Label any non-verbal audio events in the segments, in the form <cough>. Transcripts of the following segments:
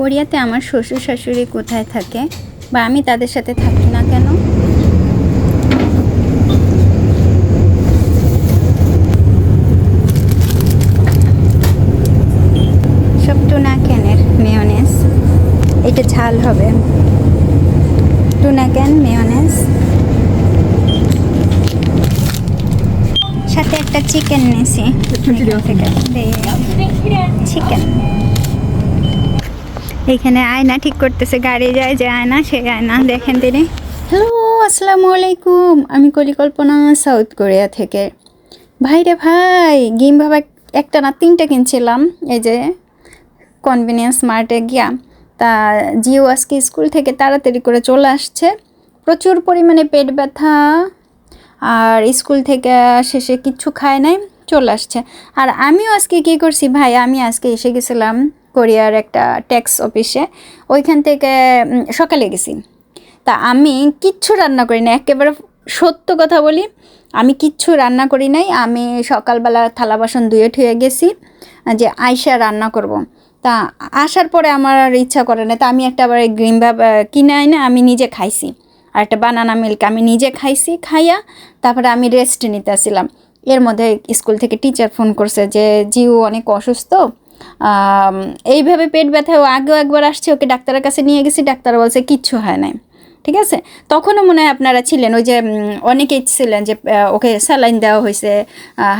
কোরিয়াতে আমার শ্বশুর শাশুড়ি কোথায় থাকে বা আমি তাদের সাথে থাকি না কেন? সব টুনা ক্যানের মেয়নেস। এটা ঝাল হবে। Tuna can mayonnaise. সাথে একটা চিকেন নিয়েছি চিকেন। এখানে আয়না ঠিক করতেছে, গাড়ি যায় যে আয়না সেই আয়না, দেখেন তিনি। হ্যালো, আসসালামু আলাইকুম। আমি কলিকল্পনা, সাউথ কোরিয়া থেকে। ভাই রে ভাই, গেম ভাবা একটা না তিনটা কিনছিলাম, এই যে কনভিনিয়েন্স মার্টে গিয়া। তা জিও আজকে স্কুল থেকে তাড়াতাড়ি করে চলে আসছে। প্রচুর পরিমাণে পেট ব্যথা, আর স্কুল থেকে শেষে কিচ্ছু খায় নাই, চলে আসছে। আর আমিও আজকে কী করছি ভাই? আমি আজকে এসে গেছিলাম কোরিয়ার একটা ট্যাক্স অফিসে ওইখান থেকে সকালে গেছি। তা আমি কিচ্ছু রান্না করি না, একেবারে সত্য কথা বলি, আমি কিচ্ছু রান্না করি নাই। আমি সকালবেলা থালা বাসন ধুয়ে ঠুয়ে গেছি যে আয়সা রান্না করব। তা আসার পরে আমার আর ইচ্ছা করে না, তা আমি একটা আবার গ্রিন ভাব কিনে আইনে আমি নিজে খাইছি। আর একটা বানানা মিল্ক আমি নিজে খাইছি, খাইয়া তারপরে আমি রেস্ট নিতে আসছিলাম। এর মধ্যে স্কুল থেকে টিচার ফোন করছে যে জিও অনেক অসুস্থ? এইভাবে পেট ব্যথা আগেও একবার আসছে, ওকে ডাক্তারের কাছে নিয়ে গেছি, ডাক্তার বলছে কিচ্ছু হয় নাই, ঠিক আছে? তখনও মনে হয় আপনারা ছিলেন, ওই যে অনেকে অনেকেই ছিলেন যে ওকে স্যালাইন দেওয়া হয়েছে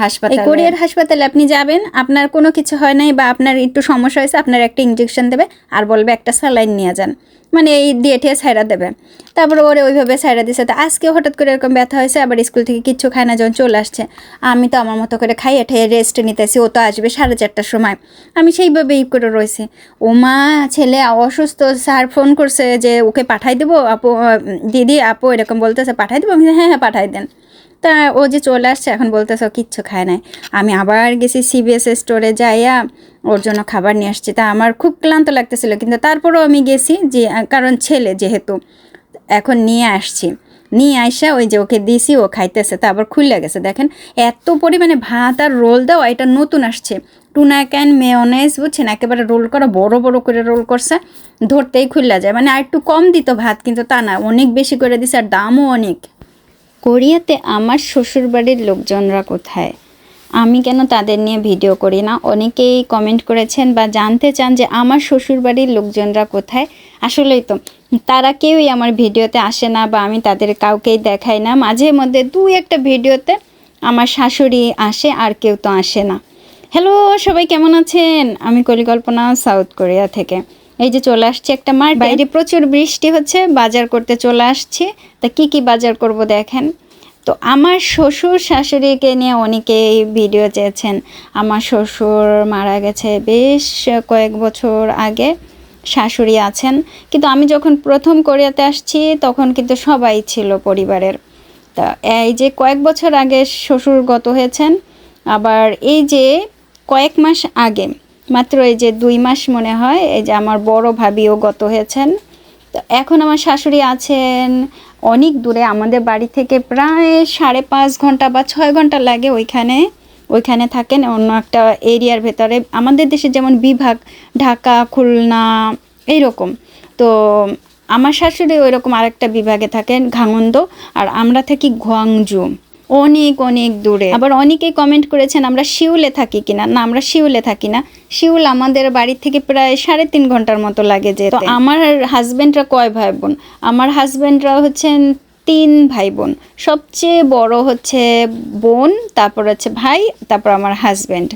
হাসপাতালে। কোরিয়ার হাসপাতালে আপনি যাবেন, আপনার কোনো কিছু হয় নাই বা আপনার একটু সমস্যা হয়েছে, আপনার একটা ইঞ্জেকশন দেবে, আর বলবে একটা স্যালাইন নিয়ে যান। মানে এই দিয়ে ঠেয়ে ছাইরা দেবে। তারপরে ওরে ওইভাবে ছাইরা দিছে। তো আজকে হঠাৎ করে এরকম ব্যথা হয়েছে, আবার স্কুল থেকে কিচ্ছু খায় না, যখন চলে আসছে। আমি তো আমার মতো করে খাইয়ে ঠেয়ে রেস্ট নিতেছি, ও তো আসবে সাড়ে চারটার সময়। আমি সেইভাবেই করে রয়েছি। ও মা, ছেলে, অসুস্থ, স্যার ফোন করছে যে, ওকে পাঠাই দেবো? আপু দিদি, আপু এরকম বলতেছে, পাঠাই দেবো? হ্যাঁ হ্যাঁ পাঠাই দেন। তা ও যে চলে আসছে, এখন বলতেছে কিচ্ছু খায় নাই। আমি আবার গেছি সিবিএস স্টোরে যাইয়া ওর জন্য খাবার নিয়ে আসছি। তা আমার খুব ক্লান্ত লাগতেছিল, কিন্তু তারপরেও আমি গেছি যে, কারণ ছেলে যেহেতু, এখন নিয়ে আসছি। নিয়ে আইসা ওই যে ওকে দিছি, ও খাইতেছে, তা আবার খুলে গেছে। দেখেন এত পরিমাণে ভাত আর রোল দেওয়া, এটা নতুন আসছে। টুনা ক্যান মেয়নেজ, বুঝছেন? একেবারে রোল করা, বড় বড় করে রোল করছে, ধরতেই খুলে যায়। মানে আর একটু কম দিত ভাত, কিন্তু তা না, অনেক বেশি করে দিছে, আর দামও অনেক। কোরিয়াতে আমার শ্বশুরবাড়ির লোকজনরা কোথায়? আমি কেন তাদের নিয়ে ভিডিও করি না? অনেকেই কমেন্ট করেছেন বা জানতে চান যে আমার শ্বশুরবাড়ির লোকজনরা কোথায়? আসলেই তো, তারা কেউই আমার ভিডিওতে আসে না বা আমি তাদের কাউকেই দেখাই না। মাঝে মধ্যে দু একটা ভিডিওতে আমার শাশুড়ি আসে, আর কেউ তো আসে না। হ্যালো সবাই কেমন আছেন? আমি কলিকল্পনা সাউথ কোরিয়া থেকে। এই যে চলে আসছে একটা মাঠ বাইরে প্রচুর বৃষ্টি হচ্ছে বাজার করতে চলে আসছি। তা কি কি বাজার করব দেখেন? তো আমার শ্বশুর শাশুড়িকে নিয়ে অনেকেই ভিডিও চেয়েছেন। আমার শ্বশুর মারা গেছে বেশ কয়েক বছর আগে শাশুড়ি আছেন। কিন্তু আমি যখন প্রথম কোরিয়াতে আসছি তখন কিন্তু সবাই ছিল পরিবারের। তা এই যে কয়েক বছর আগে শ্বশুর গত হয়েছেন আবার এই যে কয়েক মাস আগে মাত্র এই যে দুই মাস মনে হয়, এই যে আমার বড় ভাবিও গত হয়েছেন। তো এখন আমার শাশুড়ি আছেন অনেক দূরে, আমাদের বাড়ি থেকে প্রায় সাড়ে পাঁচ ঘণ্টা বা ছয় ঘণ্টা লাগে ওইখানে। ওইখানে থাকেন অন্য একটা এরিয়ার ভেতরে। আমাদের দেশে যেমন বিভাগ, ঢাকা, খুলনা, এইরকম। তো আমার শাশুড়ি ওই রকম আরেকটা বিভাগে থাকেন, ঘাঙন্দ, আর আমরা থাকি ঘোয়াংজু অনেক অনেক দূরে। আবার অনেকেই কমেন্ট করেছেন আমরা শিউলে থাকি কিনা? না আমরা শিউলে থাকি না। শিউল আমাদের বাড়ি থেকে প্রায় সাড়ে তিন ঘণ্টার মতো লাগে যে তো আমার হাজব্যান্ডরা কয় ভাই বোন? আমার হাজব্যান্ডরা হচ্ছেন তিন ভাই বোন। সবচেয়ে বড় হচ্ছে বোন তারপর হচ্ছে ভাই তারপর আমার হাজবেন্ড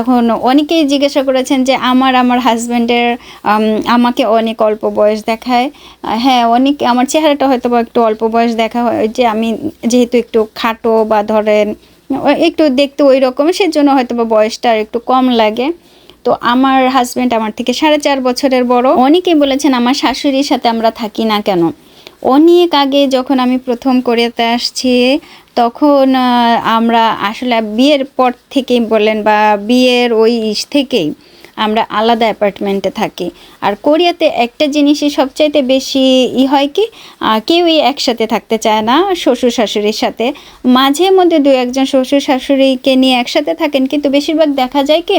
এখন অনেকেই জিজ্ঞাসা করেছেন যে আমার আমার হাজব্যান্ডের আমাকে অনেক অল্প বয়স দেখায়। হ্যাঁ অনেক, আমার চেহারাটা হয়তো বা একটু অল্প বয়স দেখা হয়। যে আমি যেহেতু একটু খাটো বা ধরেন একটু দেখতে ওই রকম, সেজন্য হয়তো বা বয়সটা একটু কম লাগে। তো আমার হাজব্যান্ড আমার থেকে সাড়ে চার বছরের বড়। অনেকেই বলেছেন, আমার শাশুড়ির সাথে আমরা থাকি না কেন? অনেক আগে যখন আমি প্রথম কোরিয়াতে আসছি, তখন আমরা আসলে বিয়ের পর থেকেই বলেন বা বিয়ের ওই ইস থেকেই আমরা আলাদা অ্যাপার্টমেন্টে থাকি। আর কোরিয়াতে একটা জিনিসই সবচাইতে বেশি ই হয় কি কেউই একসাথে থাকতে চায় না শ্বশুর শাশুড়ির সাথে। মাঝে মধ্যে দু একজন শ্বশুর শাশুড়িকে নিয়ে একসাথে থাকেন, কিন্তু বেশিরভাগ দেখা যায় কি,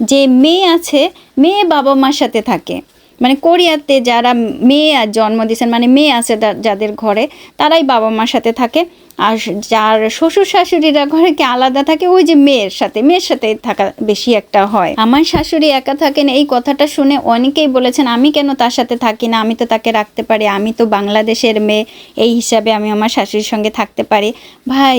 যে মেয়ে আছে, মেয়ে বাবা মার সাথে থাকে। মানে কোরিয়াতে যারা মেয়ে আর জন্ম দিয়েছেন মানে মেয়ে আছে যাদের ঘরে, তারাই বাবা মার সাথে থাকে। আর যার শ্বশুর শাশুড়িরা ঘরে কি আলাদা থাকে, ওই যে মেয়ের সাথে মেয়ের সাথে থাকা বেশি একটা হয়। আমার শাশুড়ি একা থাকেন, এই কথাটা শুনে অনেকেই বলেছেন, আমি কেন তার সাথে থাকি না? আমি তো তাকে রাখতে পারি, আমি তো বাংলাদেশের মেয়ে, এই হিসাবে আমি আমার শাশুড়ির সঙ্গে থাকতে পারি। ভাই,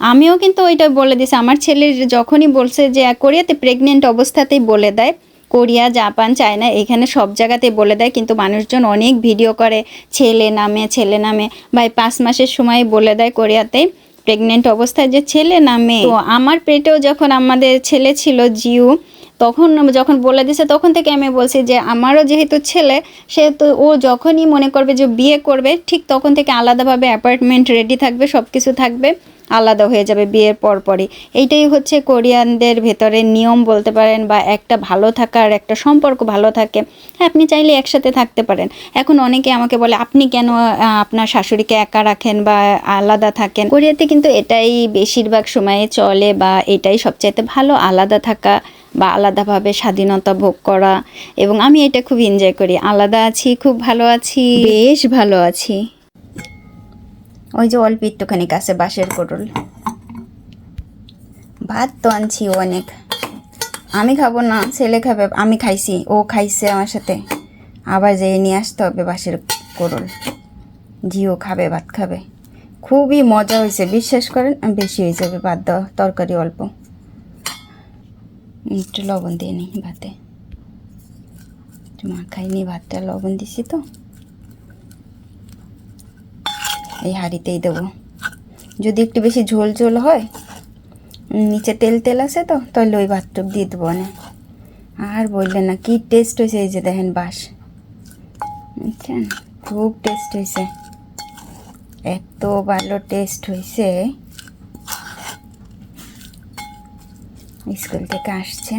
আমিও কিন্তু ওইটা বলে দিছি আমার ছেলের যখনই বলছে যে, কোরিয়াতে প্রেগনেন্ট অবস্থাতেই বলে দেয়। কোরিয়া, জাপান, চায়না এখানে সব জায়গাতে বলে দেয়। কিন্তু মানুষজন অনেক ভিডিও করে ছেলে নামে ছেলে নামে। ভাই, পাঁচ মাসের সময় বলে দেয় কোরিয়াতে প্রেগনেন্ট অবস্থায় যে ছেলে নামে। তো আমার পেটেও যখন আমাদের ছেলে ছিল জিউ, তখন যখন বলে দিছে তখন থেকে আমি বলছি যে আমারও যেহেতু ছেলে, সেহেতু ও যখনই মনে করবে যে বিয়ে করবে, ঠিক তখন থেকে আলাদাভাবে অ্যাপার্টমেন্ট রেডি থাকবে সব কিছু থাকবে। আলাদা হয়ে যাবে বিয়ের পরপরই। এইটাই হচ্ছে কোরিয়ানদের ভেতরে নিয়ম বলতে পারেন বা একটা ভালো থাকার, একটা সম্পর্ক ভালো থাকে। হ্যাঁ আপনি চাইলে একসাথে থাকতে পারেন। এখন অনেকে আমাকে বলে, আপনি কেন আপনার শাশুড়িকে একা রাখেন বা আলাদা থাকেন? কোরিয়াতে কিন্তু এটাই বেশিরভাগ সময়ে চলে বা এটাই সবচাইতে ভালো, আলাদা থাকা বা আলাদাভাবে স্বাধীনতা ভোগ করা। এবং আমি এটা খুব এনজয় করি। আলাদা আছি, খুব ভালো আছি। বেশ ভালো আছি। ওই যে অল্প একটুখানি কাছে বাঁশের কোটল ভাত তো আনছি অনেক। আমি খাব না, ছেলে খাবে, আমি খাইছি, ও খাইছে আমার সাথে। আবার যেয়ে নিয়ে আসতে হবে বাঁশের কোরল জিও খাবে, ভাত খাবে। খুবই মজা হয়েছে, বিশ্বাস করেন বেশি হয়ে যাবে ভাত দেওয়া, তরকারি অল্প। একটু লবণ দিয়ে নিই ভাতে। একটু মাখাইনি ভাতটা, লবণ দিছি তো। এই হাঁড়িতেই দেবো। যদি একটু বেশি ঝোল ঝোল হয় নিচে তেল তেল আছে তো, তাহলে ওই ভাতটুক দিয়ে দেবো না আর বললেন না, কি টেস্ট হয়েছে এই যে দেখেন বাস বুঝছেন খুব টেস্ট হয়েছে। এত ভালো টেস্ট হয়েছে। স্কুল থেকে আসছে।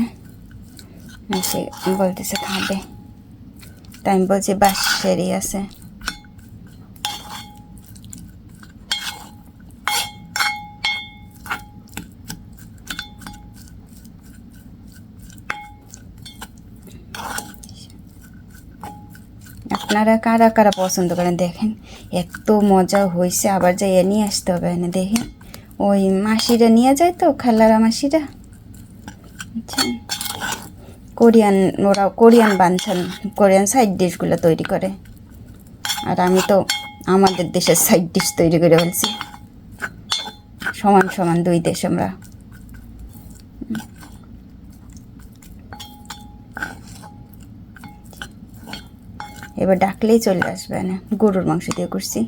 এসে বলতেছে খাবে। তাই আমি বলছি বাস সেরি আছে। আপনারা কারা কারা পছন্দ করেন দেখেন। এত মজা হয়েছে আবার যাই নিয়ে আসতে হবে এনে দেখেন। ওই মাসিরা নিয়ে যায় তো, খালারা মাসিরা। কোরিয়ান ওরা কোরিয়ান বাঞ্ছান কোরিয়ান সাইড ডিশগুলো তৈরি করে। আর আমি তো আমাদের দেশের সাইড ডিশ তৈরি করে ফেলছি। সমান সমান দুই দেশ আমরা। এবার ডাকলেই চলে আসবে না। গরুর মাংস দিয়ে করছি।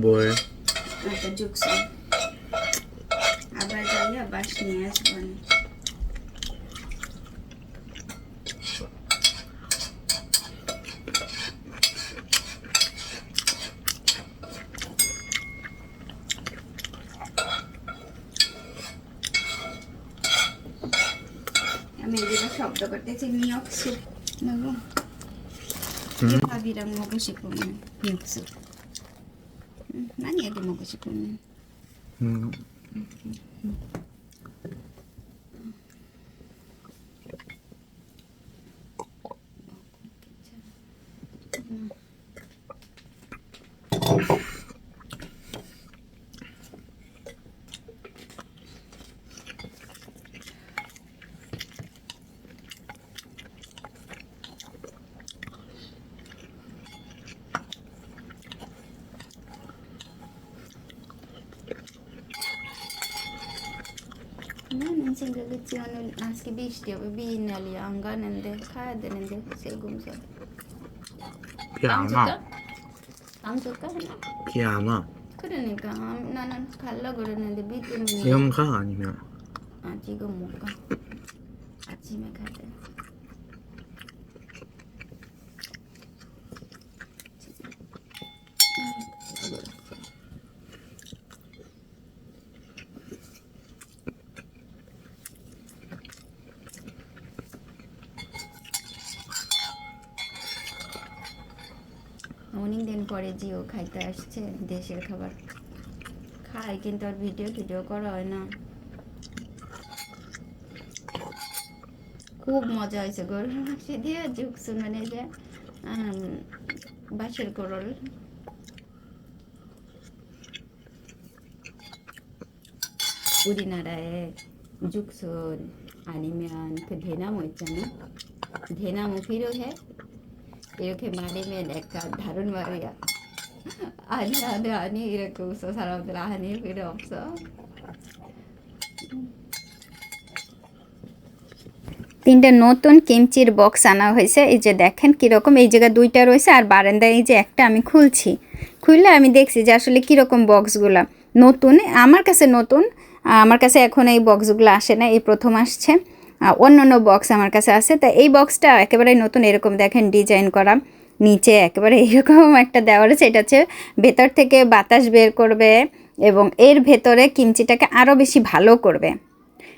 বয়ে। আবার যাই বাস নিয়ে আসব શબ્દ કરતે છે મિયોક્સુ નવો યથાવિરામ મગો શીખવું મિયોક્સુ 何やでもご自分。うん。 생각했지 오늘 아ski 비스티 비인날이 안 가는데 가야 되는데 세금서. 비안 와. 안 줄까? 비안 와. 그러니까 아, 나는 갈라 그러는데 비 때문에 지금 가 아니면 아 지금 못 가. 아침에 가자. অনেক দিন পরে জিও খাইতে আসছে দেশের খাবার খাই কিন্তু আর ভিডিও ভিডিও করা হয় না খুব মজা হয়েছে গরুর মাংস দিয়ে জুকসুন মানে যে আম, বাঁশের গরল 우리나라에 죽순 아니면 그 대나무 있잖아. 대나무 필요해? 이렇게 말하면 약간 다른 말이야. 아니 아니 아니 이렇게 웃어 사람들 아니 필요 없어. তিনটা নতুন কিমচির বক্স আনা হয়েছে এই যে দেখেন কীরকম এই জায়গায় দুইটা রয়েছে আর বারান্দায় এই যে একটা আমি খুলছি খুললে আমি দেখছি যে আসলে কীরকম বক্সগুলো নতুন আমার কাছে নতুন আমার কাছে এখন এই বক্সগুলো আসে না এই প্রথম আসছে আহ, অন্য অন্য বক্স আমার কাছে আছে। তা এই বক্সটা একেবারে নতুন এরকম দেখেন ডিজাইন করা নিচে একেবারে <laughs> এরকম একটা দেওয়া রয়েছে এটা হচ্ছে ভেতর থেকে বাতাস বের করবে এবং এর ভেতরে কিমচিটাকে আরও বেশি ভালো করবে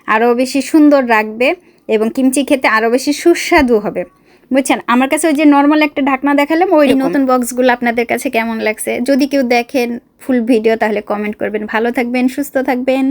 আরও বেশি সুন্দর রাখবে এবং কিমচি খেতে আরও বেশি সুস্বাদু হবে। বুঝছেন? আমার কাছে ওই যে নর্মাল একটা ঢাকনা দেখালাম ওই নতুন বক্সগুলো আপনাদের কাছে কেমন লাগছে? যদি কেউ দেখেন ফুল ভিডিও তাহলে কমেন্ট করবেন। ভালো থাকবেন সুস্থ থাকবেন।